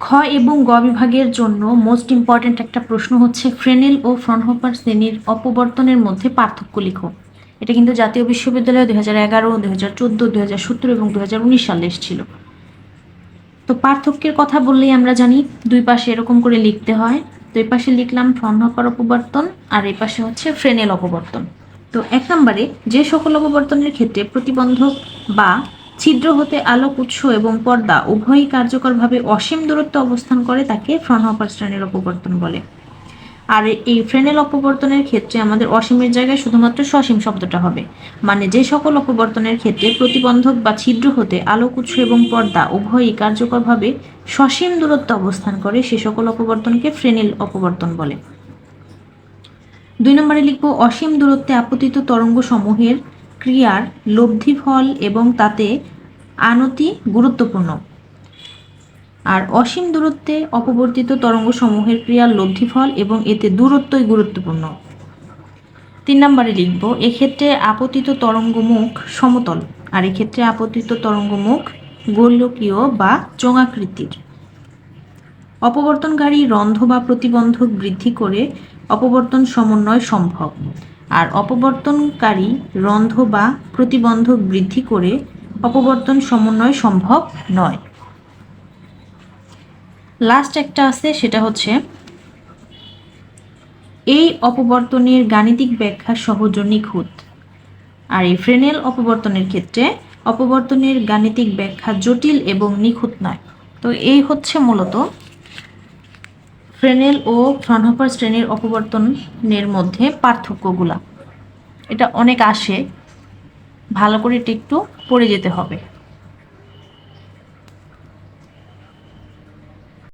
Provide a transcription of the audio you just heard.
খ এবং গ বিভাগের জন্য মোস্ট ইম্পর্ট্যান্ট একটা প্রশ্ন হচ্ছে ফ্রেনেল ও ফ্রনহোপার শ্রেণির অপবর্তনের মধ্যে পার্থক্য লিখো। এটা কিন্তু জাতীয় বিশ্ববিদ্যালয়ে দুই হাজার এগারো, দুই হাজার চোদ্দ, দুই হাজার সতেরো এবং দুই হাজার উনিশ সালে এসেছিল। তো পার্থক্যের কথা বললেই আমরা জানি দুই পাশে এরকম করে লিখতে হয়। তো এই পাশে লিখলাম ফ্রনহপার অপবর্তন আর এই পাশে হচ্ছে ফ্রেনেল অপবর্তন। তো এক নম্বরে যে সকল অপবর্তনের ক্ষেত্রে প্রতিবন্ধক বা ছিদ্র হতে আলোক উৎস এবং পর্দা উভয়ই কার্যকরভাবে অসীম দূরত্বে অবস্থান করে তাকে ফ্রনহপার শ্রেণির অপবর্তন বলে। আর এই ফ্রেনেল অপবর্তনের ক্ষেত্রে আমাদের অসীমের জায়গায় শুধুমাত্র সসীম শব্দটা হবে। মানে যে সকল অপবর্তনের ক্ষেত্রে প্রতিবন্ধক বা ছিদ্র হতে আলোক উৎস এবং পর্দা উভয়ই কার্যকরভাবে সসীম দূরত্বে অবস্থান করে সে সকল অপবর্তনকে ফ্রেনেল অপবর্তন বলে। দুই নম্বরে লিখব, অসীম দূরত্বে আপতিত তরঙ্গ সমূহের ক্রিয়ার লব্ধি ফল এবং তাতে আনতি গুরুত্বপূর্ণ। আর অসীম দূরত্বে অপবর্তিত তরঙ্গসমূহের ক্রিয়ার লব্ধি ফল এবং এতে দূরত্বই গুরুত্বপূর্ণ। তিন নম্বরে লিখব, এক্ষেত্রে আপতিত তরঙ্গমুখ সমতল, আর এক্ষেত্রে আপতিত তরঙ্গমুখ গোলকীয় বা চোঙাকৃতির। অপবর্তনকারী রন্ধ বা প্রতিবন্ধক বৃদ্ধি করে অপবর্তন সমন্বয় সম্ভব। আর অপবর্তনকারী রন্ধ বা প্রতিবন্ধক বৃদ্ধি করে অপবর্তন সমন্বয় সম্ভব নয়। লাস্ট একটা আছে, সেটা হচ্ছে, এই অপবর্তনের গাণিতিক ব্যাখ্যা সহজ নিখুঁত আর এই ফ্রেনেল অপবর্তনের ক্ষেত্রে অপবর্তনের গাণিতিক ব্যাখ্যা জটিল এবং নিখুঁত নয়। তো এই হচ্ছে মূলত ফ্রেনেল ও ফ্রনহপার শ্রেণির অপবর্তনের মধ্যে পার্থক্যগুলা। এটা অনেক আসে, ভালো করে একটু পড়ে যেতে হবে।